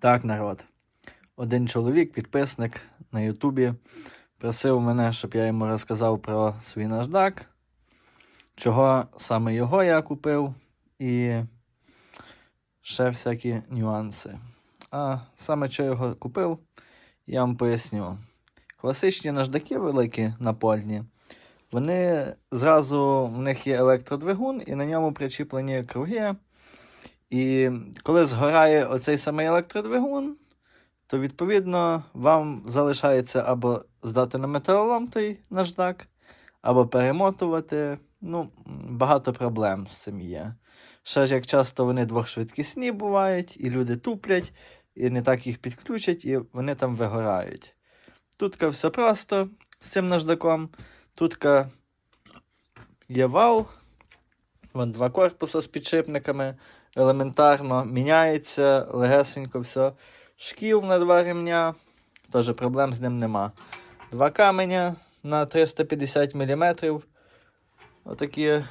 Так, народ. Один чоловік, підписник на Ютубі, просив мене, щоб я йому розказав про свій наждак, чого саме його я купив, і ще всякі нюанси. А саме що його купив, я вам поясню. Класичні наждаки великі напольні, вони зразу в них є електродвигун, і на ньому причіплені круги. І коли згорає оцей самий електродвигун, то відповідно вам залишається або здати на металолом той наждак, або перемотувати. Ну, багато проблем з цим є. Ще ж як часто вони двохшвидкісні бувають, і люди туплять, і не так їх підключать, і вони там вигорають. Тут все просто з цим наждаком. Тут є вал, вон два корпуса з підшипниками елементарно міняється, легесенько все. Шків на два ремня, теж проблем з ним нема. Два каменя на 350 мм. Отакі.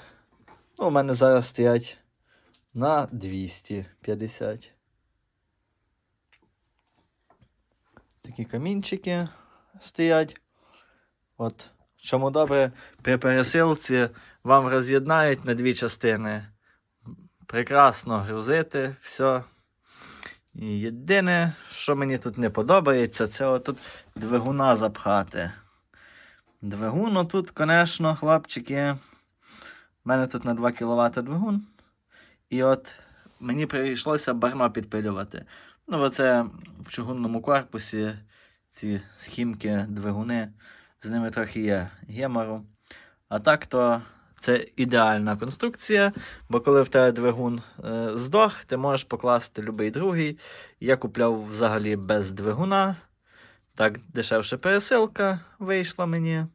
Ну, у мене зараз стоять на 250. Такі камінчики стоять. От. Чому добре, при пересилці вам роз'єднають на дві частини прекрасно грузити, все. І єдине, що мені тут не подобається, це отут двигуна запхати. Двигун тут, звісно, хлопчики. У мене тут на 2 кВт двигун. І от мені прийшлося барно підпилювати. Ну, оце в чугунному корпусі ці схімки, двигуни, з ними трохи є гемору. А так то це ідеальна конструкція, бо коли в тебе двигун е, здох, ти можеш покласти будь-який другий. Я купляв взагалі без двигуна. Так, дешевша пересилка вийшла мені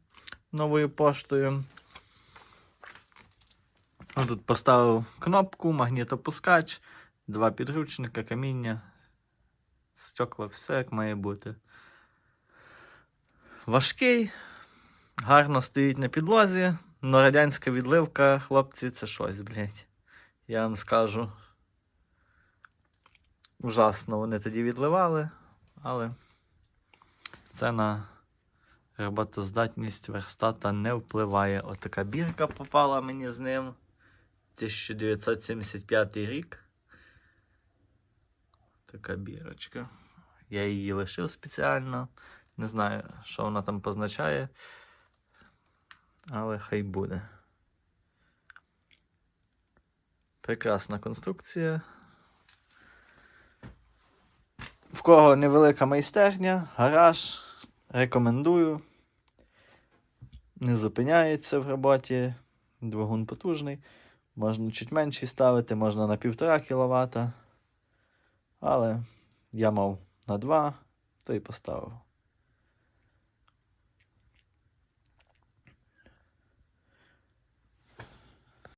новою поштою. А Тут поставив кнопку, магнітопускач, два підручника, каміння, стекла, все як має бути. Важкий, гарно стоїть на підлозі. Ну, радянська відливка, хлопці, це щось, блядь. Я вам скажу. Ужасно вони тоді відливали, але це на роботоздатність верстата не впливає. Отака бірка попала мені з ним. 1975 рік. Така бірочка. Я її лишив спеціально. Не знаю, що вона там позначає. Але хай буде. Прекрасна конструкція. В кого невелика майстерня, гараж, рекомендую. Не зупиняється в роботі. Двигун потужний. Можна чуть менший ставити, можна на 1,5 кВт. Але я мав на 2, то і поставив.